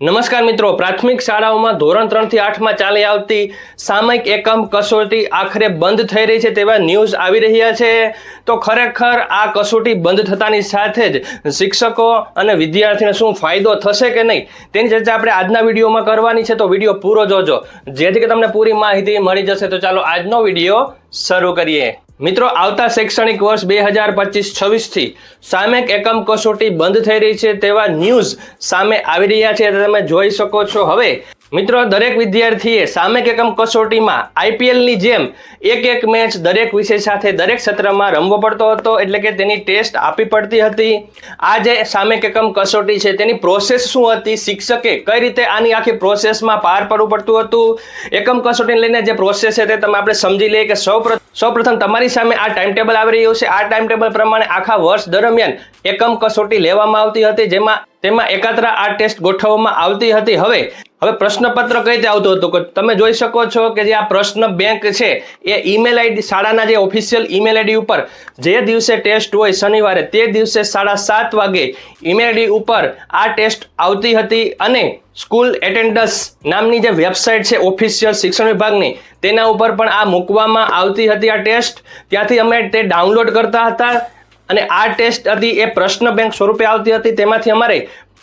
નમસ્કાર મિત્રો, પ્રાથમિક શાળાઓમાં ધોરણ ત્રણથી આઠમાં ચાલી આવતી સામયિક એકમ કસોટી આખરે બંધ થઈ રહી છે તેવા ન્યૂઝ આવી રહ્યા છે. તો ખરેખર આ કસોટી બંધ થતાની સાથે જ શિક્ષકો અને વિદ્યાર્થીને શું ફાયદો થશે કે નહીં તેની ચર્ચા આપણે આજના વિડીયોમાં કરવાની છે. તો વીડિયો પૂરો જોજો. જેથી કે તમને પૂરી માહિતી મળી જશે. તો ચાલો આજનો વીડિયો શરૂ કરીએ. મિત્રો, આવતા શૈક્ષણિક વર્ષ બે હજાર પચીસ છવ્વીસથી સામેક એકમ કસોટી બંધ થઈ રહી છે તેવા ન્યૂઝ સામે આવી રહ્યા છે તમે જોઈ શકો છો હવે. મિત્રો, દરેક વિદ્યાર્થીએ સામેક એકમ કસોટીમાં આઈપીએલની જેમ એક એક મેચ દરેક વિષય સાથે દરેક સત્રમાં રમવો પડતો હતો એટલે કે તેની ટેસ્ટ આપી પડતી હતી. આ જે સામેક એકમ કસોટી છે તેની પ્રોસેસ શું હતી? શિક્ષકે કઈ રીતે આની આખી પ્રોસેસમાં પાર પડવું પડતું હતું? એકમ કસોટીને લઈને જે પ્રોસેસ છે તે તમે આપણે સમજી લઈએ કે સૌ સૌપ્રથમ તમારી સામે આ ટાઈમ ટેબલ આવી રહ્યું છે. આ ટાઈમ ટેબલ પ્રમાણે આખા વર્ષ દરમિયાન એકમ કસોટી લેવામાં આવતી હતી, જેમાં તેમાં એકાત્રા આ ટેસ્ટ ગોઠવવામાં આવતી હતી. હવે હવે પ્રશ્નપત્ર કઈ રીતે આવતું હતું? તમે જોઈ શકો છો કે જે આ પ્રશ્ન બેંક છે, એ ઈમેલ આઈડી શાળાના જે ઓફિશિયલ ઈમેલ આઈડી ઉપર જે દિવસે ટેસ્ટ હોય શનિવારે, તે દિવસે સાડા સાત વાગે ઈમેલ આઈડી ઉપર આ ટેસ્ટ આવતી હતી અને સ્કૂલ એટેન્ડન્સ નામની જે વેબસાઇટ છે ઓફિશિયલ શિક્ષણ વિભાગની, તેના ઉપર પણ આ મૂકવામાં આવતી હતી આ ટેસ્ટ ત્યાંથી અમે તે ડાઉનલોડ કરતા હતા અને આ ટેસ્ટ હતી એ પ્રશ્ન બેંક સ્વરૂપે આવતી હતી. તેમાંથી અમારે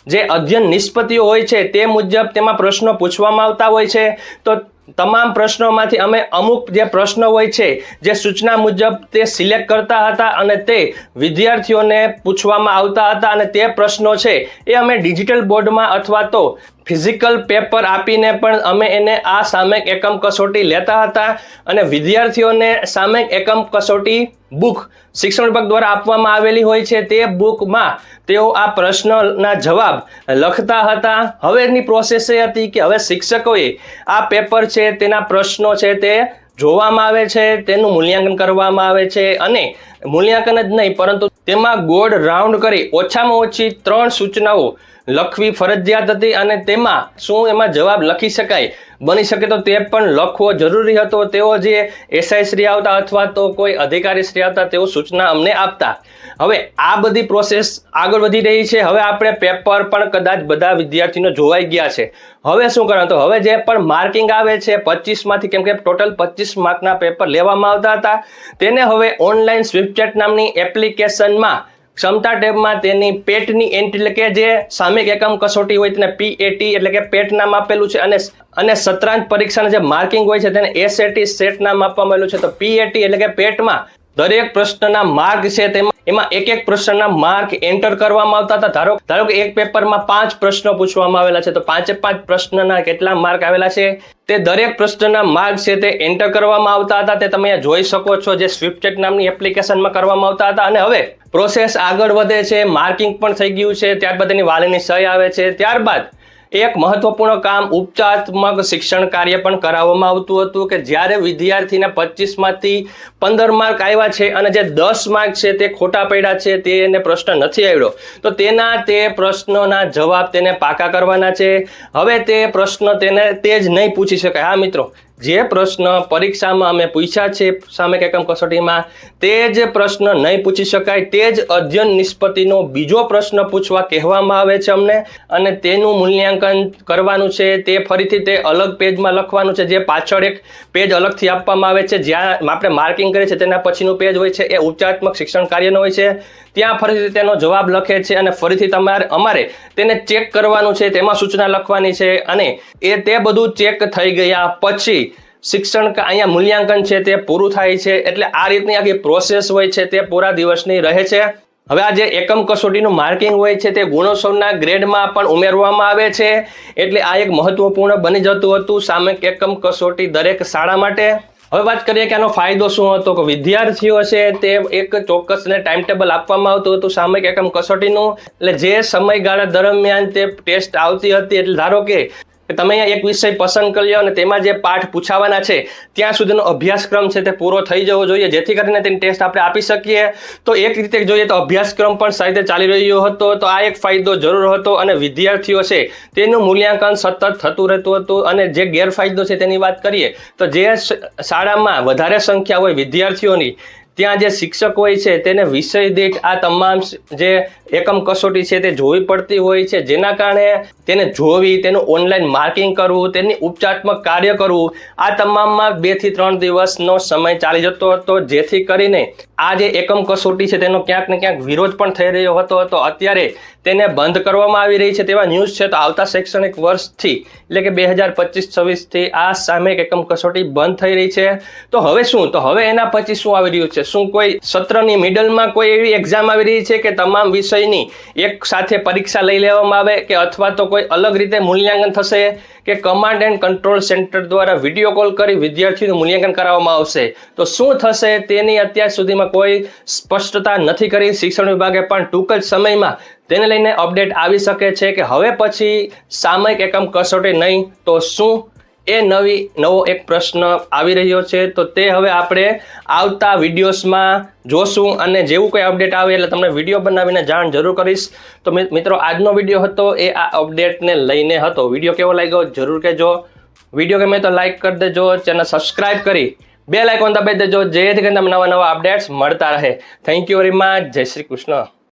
જે અધ્યયન નિષ્પત્તિઓ હોય છે તે મુજબ તેમાં પ્રશ્નો પૂછવામાં આવતા હોય છે. તો તમામ પ્રશ્નોમાંથી અમે અમુક જે પ્રશ્નો હોય છે, જે સૂચના મુજબ તે સિલેક્ટ કરતા હતા અને તે વિદ્યાર્થીઓને પૂછવામાં આવતા હતા અને તે પ્રશ્નો છે એ અમે ડિજિટલ બોર્ડમાં અથવા તો ફિઝિકલ પેપર આપીને પણ અમે એને આ સામયિક એકમ કસોટી લેતા હતા અને વિદ્યાર્થીઓને સામયિક એકમ કસોટી બુક શિક્ષણ વિભાગ દ્વારા આપવામાં આવેલી હોય છે તે બુકમાં તેઓ આ પ્રશ્નના જવાબ લખતા હતા. હવેની પ્રોસેસ એ હતી કે હવે શિક્ષકોએ આ પેપર છે, તેના પ્રશ્નો છે તે જોવામાં આવે છે, તેનું મૂલ્યાંકન કરવામાં આવે છે અને મૂલ્યાંકન જ નહીં, પરંતુ તેમાં ગોળ રાઉન્ડ કરી ઓછામાં ઓછી ત્રણ સૂચનાઓ લખવી ફરજિયાત હતી અને તેમાં શું એમાં જવાબ લખી શકાય બની શકે તો તે પણ લખવો જરૂરી હતો. તેઓ જે એસઆઈ શ્રી આવતા અથવા તો કોઈ અધિકારી શ્રી આવતા તેઓ સૂચના અમને આપતા. હવે આ બધી પ્રોસેસ આગળ વધી રહી છે. હવે આપણે પેપર પણ કદાચ બધા વિદ્યાર્થીનો જોવાઈ ગયા છે. હવે શું કરવાનું? તો હવે જે પણ માર્કિંગ આવે છે, પચીસમાંથી કેમ કે ટોટલ પચીસ માર્કના પેપર લેવામાં આવતા હતા. તેને હવે ઓનલાઈન સ્વિફ્ટચેટ નામની એપ્લિકેશનમાં ક્ષમતા ટેબમાં તેની પેટની એન્ટ્રી એટલે કે જે સામિક એકમ કસોટી હોય તેને પીએટી એટલે કે પેટ નામ આપેલું છે અને અને સત્રાંત પરીક્ષાના જે માર્કિંગ હોય છે તેને એસએટી સેટ નામ આપવામાં આવેલું છે. તો પીએટી એટલે કે પેટમાં દરેક પ્રશ્નના માર્ક છે તેમાં એમાં એક એક પ્રશ્નના માર્ક એન્ટર કરવામાં આવતા હતા. ધારો ધારો કે એક પેપરમાં પાંચ પ્રશ્નો પૂછવામાં આવેલા છે, તો પાંચે પાંચ પ્રશ્નના કેટલા માર્ક આવેલા છે? તે દરેક પ્રશ્નના માર્ક છે તે એન્ટર કરવામાં આવતા હતા. તે તમે જોઈ શકો છો જે સ્વિફ્ટચેટ નામની એપ્લિકેશનમાં કરવામાં આવતા હતા. અને હવે પ્રોસેસ આગળ વધે છે માર્કિંગ પણ થઈ ગયું છે, ત્યારબાદ એની વાલીની સહી આવે છે. ત્યારબાદ એક મહત્વપૂર્ણ કામ ઉપચારાત્મક શિક્ષણ કાર્ય પણ કરાવવામાં આવતું હતું કે જ્યારે વિદ્યાર્થીને પચીસમાંથી પંદર માર્ક આવ્યા છે અને જે દસ માર્ક છે તે ખોટા પડ્યા છે તેને પ્રશ્ન નથી આવ્યો, તો તેના તે પ્રશ્નોના જવાબ તેને પાકા કરવાના છે. હવે તે પ્રશ્ન તેને તે જ નહીં પૂછી શકાય. હા, મિત્રો જે પ્રશ્ન પરીક્ષામાં અમે પૂછ્યા છે, સામે એકમ કસોટીમાં, તે જ પ્રશ્ન નહીં પૂછી શકાય, તે જ અધ્યયન નિષ્પત્તિનો બીજો પ્રશ્ન પૂછવા કહેવામાં આવે છે અમને. અને તેનું મૂલ્યાંકન કરવાનું છે, તે ફરીથી તે અલગ પેજમાં લખવાનું છે, જે પાછળ એક પેજ અલગથી આપવામાં આવે છે, જ્યાં આપણે માર્કિંગ કરીએ છીએ, તેના પછીનું પેજ હોય છે, એ ઉપચારાત્મક શિક્ષણ કાર્યનો હોય છે. ત્યાં ફરીથી તેનો જવાબ લખે છે અને ફરીથી તમારે, અમારે તેને ચેક કરવાનું છે, તેમાં સૂચના લખવાની છે અને એ તે બધું ચેક થઈ ગયા પછી શિક્ષણ અહીંયા મૂલ્યાંકન છે તે પૂરું થાય છે એટલે આ રીતની આખી પ્રોસેસ હોય છે તે પૂરા દિવસની રહે છે. હવે આ જે એકમ કસોટીનું માર્કિંગ હોય છે તે ગુણોત્સવના ગ્રેડમાં પણ ઉમેરવામાં આવે છે. એટલે આ એક મહત્વપૂર્ણ બની જતું હતું સામે એકમ કસોટી દરેક શાળા માટે. હવે વાત કરીએ કે આનો ફાયદો શું હતો કે વિદ્યાર્થીઓ છે તે એક ચોક્કસ ને ટાઈમ ટેબલ આપવામાં આવતું હતું સામયિક એકમ કસોટીનું. એટલે જે સમયગાળા દરમિયાન તે ટેસ્ટ આવતી હતી, એટલે ધારો કે તમે અહીંયા એક વિષય પસંદ કરી લો અને તેમાં જે પાઠ પૂછાવાના છે, ત્યાં સુધીનો અભ્યાસક્રમ છે તે પૂરો થઈ જવો જોઈએ. જેથી કરીને તેની ટેસ્ટ આપણે આપી શકીએ. તો એક રીતે જોઈએ તો અભ્યાસક્રમ પણ સારી રીતે ચાલી રહ્યો હતો. તો આ એક ફાયદો જરૂર હતો અને વિદ્યાર્થીઓ છે, તેનું મૂલ્યાંકન સતત થતું રહેતું હતું અને જે ગેરફાયદો છે તેની વાત કરીએ, તો જે શાળામાં વધારે સંખ્યા હોય વિદ્યાર્થીઓની ત્યાં જે શિક્ષક હોય છે, તેને વિષય દીઠ આ તમામ જે એકમ કસોટી છે તે જોવી પડતી હોય છે. જેના કારણે તેને જોવી, તેનું ઓનલાઈન માર્કિંગ કરવું, તેની ઉપચારાત્મક કાર્ય કરવું, આ તમામમાં બેથી ત્રણ દિવસનો સમય ચાલી જતો હતો. જેથી કરીને આ જે એકમ કસોટી છે તેનો ક્યાંક ને ક્યાંક વિરોધ પણ થઈ રહ્યો હતો તો અત્યારે તેને બંધ કરવામાં આવી રહી છે તેવા ન્યૂઝ છે તો આવતા શૈક્ષણિક વર્ષથી એટલે કે બે હજાર પચીસ છવ્વીસથી આ સામયિક એકમ કસોટી બંધ થઈ રહી છે. તો હવે શું? તો હવે એના પછી શું આવી રહ્યું છે? શું કોઈ સત્રની મિડલમાં કોઈ એવી એક્ઝામ આવી રહી છે કે તમામ વિષયની એક સાથે પરીક્ષા લઈ લેવામાં આવે કે અથવા તો કોઈ અલગ રીતે મૂલ્યાંકન થશે? કે કમાન્ડ એન્ડ કંટ્રોલ સેન્ટર દ્વારા વીડિયો કોલ કરી વિદ્યાર્થીનું મૂલ્યાંકન કરાવવામાં આવશે. તો શું થશે તેની અત્યાર સુધીમાં કોઈ સ્પષ્ટતા નથી કરી. શિક્ષણ વિભાગે પણ ટૂંક જ સમયમાં તેને લઈને અપડેટ આવી શકે છે કે હવે પછી સામયિક એકમ કસોટી નહીં તો શું એ નવી, નવો એક પ્રશ્ન આવી રહ્યો છે. તો તે હવે આપણે આવતા વિડીયોઝમાં જોશું અને જેવું કોઈ અપડેટ આવે એટલે તમને વીડિયો બનાવીને જાણ જરૂર કરીશ. તો મિત્રો, આજનો વીડિયો હતો, એ આ અપડેટને લઈને હતો. વીડિયો કેવો લાગ્યો જરૂર કહેજો. વીડિયો ગમે તો લાઇક કરી દેજો, ચેનલ સબસ્ક્રાઇબ કરી બે લાઇકોન દબાઈ દેજો, જેથી કરીને તમને નવા નવા અપડેટ્સ મળતા રહે. Thank you very much. જય શ્રી કૃષ્ણ.